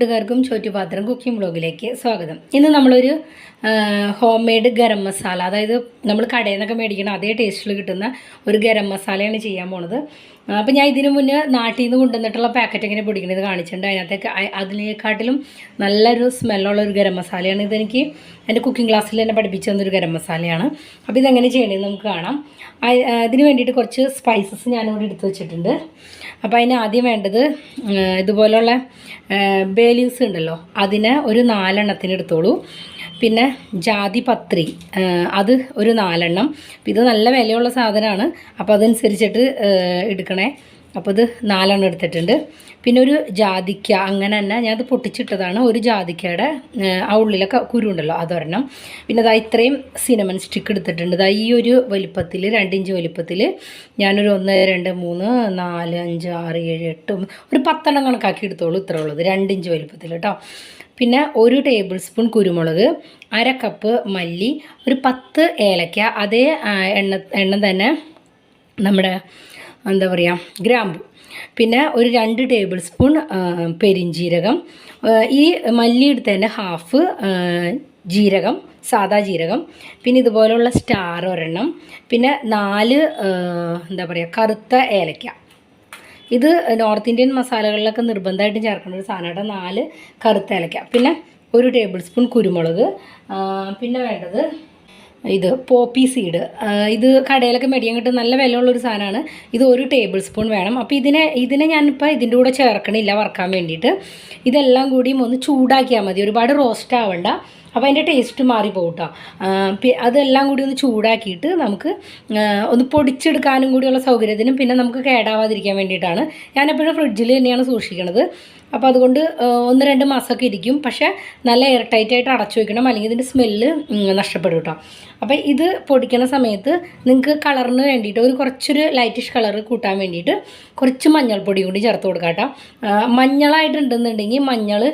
കൂട്ടുകാർക്കും ചോറ്റുപാത്രം കുക്കിംഗ് ബ്ലോഗിലേക്ക് സ്വാഗതം. ഇന്ന് നമ്മളൊരു ഹോം മെയ്ഡ് ഗരം മസാല അതായത് നമ്മൾ കടയിൽ നിന്നൊക്കെ മേടിക്കണം അതേ ടേസ്റ്റിൽ കിട്ടുന്ന ഒരു ഗരം മസാലയാണ് ചെയ്യാൻ പോണത്. അപ്പോൾ ഞാൻ ഇതിനു മുന്നേ നാട്ടിൽ നിന്ന് കൊണ്ടുവന്നിട്ടുള്ള പാക്കറ്റ് ഇങ്ങനെ പൊടിക്കണത് കാണിച്ചിട്ടുണ്ട്. അതിനകത്തേക്ക് അതിനേക്കാട്ടിലും നല്ലൊരു സ്മെല്ലുള്ള ഒരു ഗരം മസാലയാണ് ഇതെനിക്ക് എന്റെ കുക്കിംഗ് ക്ലാസ്സിൽ തന്നെ പഠിപ്പിച്ചു തന്നൊരു ഗരം മസാലയാണ്. അപ്പോൾ ഇതെങ്ങനെ ചെയ്യണമെന്ന് നമുക്ക് കാണാം. ഇതിന് വേണ്ടിയിട്ട് കുറച്ച് സ്പൈസസ് ഞാനിവിടെ എടുത്ത് വെച്ചിട്ടുണ്ട്. അപ്പോൾ അതിന് ആദ്യം വേണ്ടത് ഇതുപോലുള്ള ബേ ലീവ്സ് ഉണ്ടല്ലോ അതിനെ ഒരു നാലെണ്ണത്തിന് എടുത്തോളൂ. പിന്നെ ജാതിപത്രി അത് ഒരു നാലെണ്ണം. ഇത് നല്ല വിലയുള്ള സാധനമാണ്. അപ്പോൾ അതനുസരിച്ചിട്ട് എടുക്കണേ. അപ്പോൾ ഇത് നാലെണ്ണം എടുത്തിട്ടുണ്ട്. പിന്നെ ഒരു ജാതിക്ക അങ്ങനെ തന്നെ ഞാൻ അത് പൊട്ടിച്ചിട്ടതാണ്. ഒരു ജാതിക്കയുടെ ആ, ഉള്ളിലൊക്കെ കുരുണ്ടല്ലോ അതൊരെണ്ണം. പിന്നെ അതാ ഇത്രയും സിനമൺ സ്റ്റിക്ക് എടുത്തിട്ടുണ്ട്. അതാ ഈ ഒരു വലിപ്പത്തിൽ രണ്ടിഞ്ച് വലിപ്പത്തിൽ ഞാനൊരു ഒന്ന് രണ്ട് മൂന്ന് നാല് അഞ്ച് ആറ് ഏഴ് എട്ട് ഒരു പത്തെണ്ണം കണക്കാക്കി എടുത്തോളൂ ഇത്ര ഉള്ളത് രണ്ടിഞ്ച് വലിപ്പത്തിൽ കേട്ടോ. പിന്നെ ഒരു ടേബിൾ സ്പൂൺ കുരുമുളക് അര കപ്പ് മല്ലി ഒരു പത്ത് ഏലക്ക അതേ എണ്ണ എണ്ണ തന്നെ നമ്മുടെ എന്താ പറയുക ഗ്രാമ്പു. പിന്നെ ഒരു രണ്ട് ടേബിൾ സ്പൂൺ പെരിഞ്ജീരകം. ഈ മല്ലി തന്നെ ഹാഫ് ജീരകം സാദാ ജീരകം. പിന്നെ ഇതുപോലെയുള്ള സ്റ്റാർ ഒരെണ്ണം. പിന്നെ നാല് എന്താ പറയുക കറുത്ത ഏലക്ക. ഇത് നോർത്ത് ഇന്ത്യൻ മസാലകളിലൊക്കെ നിർബന്ധമായിട്ടും ചേർക്കുന്ന ഒരു സാധനമാണ് നാല് കറുത്ത ഏലക്ക. പിന്നെ ഒരു ടേബിൾ സ്പൂൺ കുരുമുളക്. പിന്നെ വേണ്ടത് ഇത് പോപ്പി സീഡ്. ഇത് കടയിലൊക്കെ മേടിക്കാൻ കിട്ടും നല്ല വിലയുള്ളൊരു സാധനമാണ്. ഇത് ഒരു ടേബിൾ സ്പൂൺ വേണം. അപ്പോൾ ഇതിനെ ഇതിനെ ഞാനിപ്പോൾ ഇതിന്റെ കൂടെ ചേർക്കണില്ല വറക്കാൻ വേണ്ടിയിട്ട്. ഇതെല്ലാം കൂടിയും ഒന്ന് ചൂടാക്കിയാൽ മതി. ഒരുപാട് റോസ്റ്റ് ആവണ്ട. അപ്പോൾ അതിന്റെ ടേസ്റ്റ് മാറിപ്പോകും കേട്ടോ അതെല്ലാം കൂടി ഒന്ന് ചൂടാക്കിയിട്ട് നമുക്ക് ഒന്ന് പൊടിച്ചെടുക്കാനും കൂടിയുള്ള സൗകര്യത്തിനും പിന്നെ നമുക്ക് കേടാവാതിരിക്കാൻ വേണ്ടിയിട്ടാണ്. ഞാനെപ്പോഴും ഫ്രിഡ്ജിൽ തന്നെയാണ് സൂക്ഷിക്കുന്നത് അപ്പോൾ അതുകൊണ്ട് ഒന്ന് രണ്ട് മാസമൊക്കെ ഇരിക്കും. പക്ഷേ നല്ല എയർ ടൈറ്റ് ആയിട്ട് അടച്ചു വയ്ക്കണം അല്ലെങ്കിൽ ഇതിന്റെ സ്മെല്ല് നഷ്ടപ്പെടും കേട്ടോ അപ്പോൾ ഇത് പൊടിക്കുന്ന സമയത്ത് നിങ്ങൾക്ക് കളറിന് വേണ്ടിയിട്ട് ഒരു കുറച്ചൊരു ലൈറ്റിഷ് കളർ കൂട്ടാൻ വേണ്ടിയിട്ട് കുറച്ച് മഞ്ഞൾപ്പൊടി കൂടി ചേർത്ത് കൊടുക്കാം കേട്ടോ മഞ്ഞളായിട്ടുണ്ടെന്നുണ്ടെങ്കിൽ മഞ്ഞൾ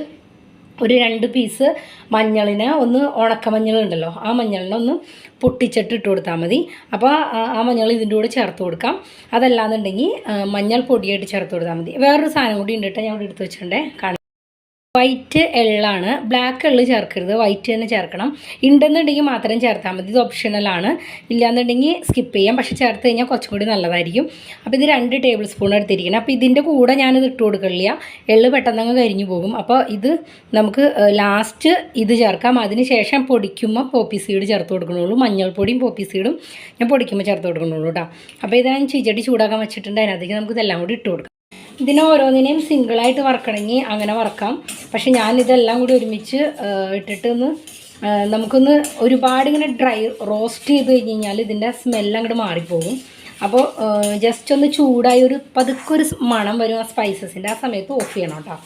ഒരു രണ്ട് പീസ് മഞ്ഞളിനെ ഒന്ന് ഉണക്കമഞ്ഞൾ ഉണ്ടല്ലോ ആ മഞ്ഞളിനെ ഒന്ന് പൊട്ടിച്ചിട്ട് ഇട്ട് കൊടുത്താൽ മതി. അപ്പോൾ ആ- മഞ്ഞൾ ഇതിന്റെ കൂടെ ചേർത്ത് കൊടുക്കാം. അതല്ലാന്നുണ്ടെങ്കിൽ മഞ്ഞൾ പൊടിയായിട്ട് ചേർത്ത് കൊടുത്താൽ മതി. വേറൊരു സാധനം കൂടി ഉണ്ട് ഞാൻ ഇവിടെ എടുത്ത് വെച്ചിട്ടുണ്ടേ. കാണാം. വൈറ്റ് എള്ളാണ്. ബ്ലാക്ക് എള്ള് ചേർക്കരുത്. വൈറ്റ് തന്നെ ചേർക്കണം. ഉണ്ടെന്നുണ്ടെങ്കിൽ മാത്രം ചേർത്താൽ മതി. ഇത് ഓപ്ഷണലാണ് ഇല്ലാന്നുണ്ടെങ്കിൽ സ്കിപ്പ് ചെയ്യാം. പക്ഷേ ചേർത്ത് കഴിഞ്ഞാൽ കുറച്ചും കൂടി നല്ലതായിരിക്കും. അപ്പോൾ ഇത് രണ്ട് ടേബിൾ സ്പൂൺ എടുത്തിരിക്കണം. അപ്പോൾ ഇതിന്റെ കൂടെ ഞാനിത് ഇട്ട് കൊടുക്കില്ല എള്ള് പെട്ടെന്നങ്ങ് കരിഞ്ഞു പോകും. അപ്പോൾ ഇത് നമുക്ക് ലാസ്റ്റ് ഇത് ചേർക്കാം. അതിന് ശേഷം പൊടിക്കുമ്പോൾ പോപ്പി സീഡ് ചേർത്ത് കൊടുക്കണുള്ളൂ. മഞ്ഞൾപ്പൊടിയും പോപ്പി സീഡും ഞാൻ പൊടിക്കുമ്പോൾ ചേർത്ത് കൊടുക്കണുള്ളൂ കേട്ടോ അപ്പോൾ ഇത് ഞാൻ ചീച്ചട്ടി ചൂടാക്കാൻ വെച്ചിട്ടുണ്ട്. അതിനകത്തേക്ക് നമുക്ക് ഇതെല്ലാം കൂടി ഇട്ട് കൊടുക്കാം. ഇതിനെ ഓരോന്നിനെയും സിംഗിളായിട്ട് വറക്കണമെങ്കിൽ അങ്ങനെ വറക്കാം. പക്ഷെ ഞാൻ ഇതെല്ലാം കൂടി ഒരുമിച്ച് ഇട്ടിട്ട് ഒന്ന് നമുക്കൊന്ന് ഒരുപാട് ഇങ്ങനെ ഡ്രൈ റോസ്റ്റ് ചെയ്ത് കഴിഞ്ഞ് കഴിഞ്ഞാൽ ഇതിന്റെ സ്മെല്ല് അങ്ങോട്ട് മാറിപ്പോകും. അപ്പോൾ ജസ്റ്റ് ഒന്ന് ചൂടായി ഒരു പതുക്കെ ഒരു മണം വരും ആ സ്പൈസസിന്റെ ആ സമയത്ത് ഓഫ് ചെയ്യണം കേട്ടോ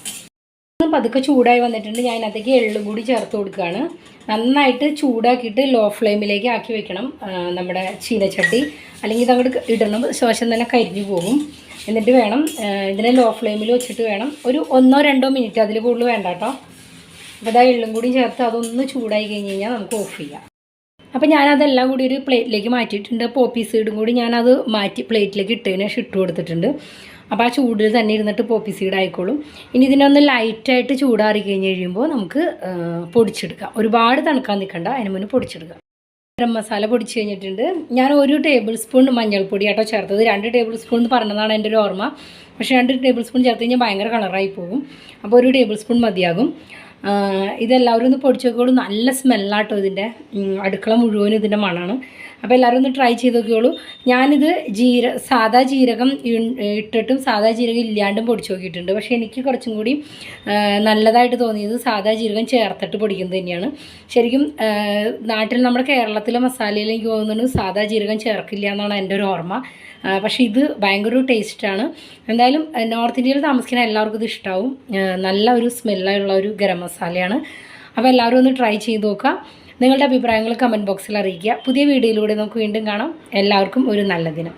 ഒന്ന് പതുക്കെ ചൂടായി വന്നിട്ടുണ്ട്. ഞാൻ അതിനകത്തേക്ക് എള്ളും കൂടി ചേർത്ത് കൊടുക്കുകയാണ്. നന്നായിട്ട് ചൂടാക്കിയിട്ട് ലോ ഫ്ലെയിമിലേക്ക് ആക്കി വെക്കണം നമ്മുടെ ചീനച്ചട്ടി. അല്ലെങ്കിൽ ഇതങ്ങോട്ട് ഇടണം. ശേഷം തന്നെ കരിഞ്ഞു പോകും. എന്നിട്ട് വേണം ഇതിനെ ലോ ഫ്ലെയിമിൽ വെച്ചിട്ട് വേണം. ഒരു ഒന്നോ രണ്ടോ മിനിറ്റ് അതിൽ കൂടുതൽ വേണ്ട കേട്ടോ. അപ്പോൾ ഇതാ എള്ളും കൂടി ചേർത്ത് അതൊന്ന് ചൂടായി കഴിഞ്ഞ് കഴിഞ്ഞാൽ നമുക്ക് ഓഫ് ചെയ്യാം. അപ്പോൾ ഞാനതെല്ലാം കൂടി ഒരു പ്ലേറ്റിലേക്ക് മാറ്റിയിട്ടുണ്ട്. പോപ്പി സീഡും കൂടി ഞാനത് മാറ്റി പ്ലേറ്റിലേക്ക് ഇട്ടതിന് ശേഷം ഇട്ട് കൊടുത്തിട്ടുണ്ട്. അപ്പോൾ ആ ചൂടിൽ തന്നെ ഇരുന്നിട്ട് പോപ്പി സീഡ് ആയിക്കോളും. ഇനി ഇതിനൊന്ന് ലൈറ്റായിട്ട് ചൂടാറി കഴിഞ്ഞ് കഴിയുമ്പോൾ നമുക്ക് പൊടിച്ചെടുക്കാം. ഒരുപാട് തണുക്കാൻ നിൽക്കണ്ട അതിന് മുന്നേ പൊടിച്ചെടുക്കാം. ഗരം മസാല പൊടിച്ച് കഴിഞ്ഞിട്ടുണ്ട്. ഞാൻ ഒരു ടേബിൾ സ്പൂൺ മഞ്ഞൾപ്പൊടി ആട്ടോ ചേർത്തത്. രണ്ട് ടേബിൾ സ്പൂൺ എന്ന് പറഞ്ഞതാണ് എന്റെ ഒരു ഓർമ്മ. പക്ഷേ രണ്ട് ടേബിൾ സ്പൂൺ ചേർത്ത് കഴിഞ്ഞാൽ ഭയങ്കര കളറായി പോകും. അപ്പോൾ ഒരു ടേബിൾ സ്പൂൺ മതിയാകും ഇതെല്ലാവരും ഒന്ന് പൊടിച്ച് നോക്കിയോളൂ നല്ല സ്മെല്ലാട്ടോ ഇതിന്റെ. അടുക്കള മുഴുവനും ഇതിന്റെ മണമാണ് അപ്പോൾ എല്ലാവരും ഒന്ന് ട്രൈ ചെയ്ത് നോക്കിയോളൂ ഞാനിത് ജീര സാധാ ജീരകം ഇട്ടിട്ടും സാദാ ജീരകം ഇല്ലാണ്ടും പൊടിച്ച് നോക്കിയിട്ടുണ്ട്. പക്ഷേ എനിക്ക് കുറച്ചും കൂടി നല്ലതായിട്ട് തോന്നിയത് സാധാ ജീരകം ചേർത്തിട്ട് പൊടിക്കുന്നത് തന്നെയാണ്. ശരിക്കും നാട്ടിൽ നമ്മുടെ കേരളത്തിലെ മസാലയിലേക്ക് എനിക്ക് സാധാ ജീരകം ചേർക്കില്ല എന്നാണ് എന്റെ ഒരു ഓർമ്മ. പക്ഷേ ഇത് ഭയങ്കര ഒരു ടേസ്റ്റാണ് എന്തായാലും നോർത്ത് ഇന്ത്യയിൽ താമസിക്കുന്ന എല്ലാവർക്കും ഇത് ഇഷ്ടമാവും നല്ല ഒരു സ്മെല്ലുള്ള ഒരു ഗരം മസാലയാണ്. അപ്പോൾ എല്ലാവരും ഒന്ന് ട്രൈ ചെയ്ത് നോക്കുക. നിങ്ങളുടെ അഭിപ്രായങ്ങൾ കമന്റ് ബോക്സിൽ അറിയിക്കുക. പുതിയ വീഡിയോയിലൂടെ നമുക്ക് വീണ്ടും കാണാം. എല്ലാവർക്കും ഒരു നല്ല ദിനം.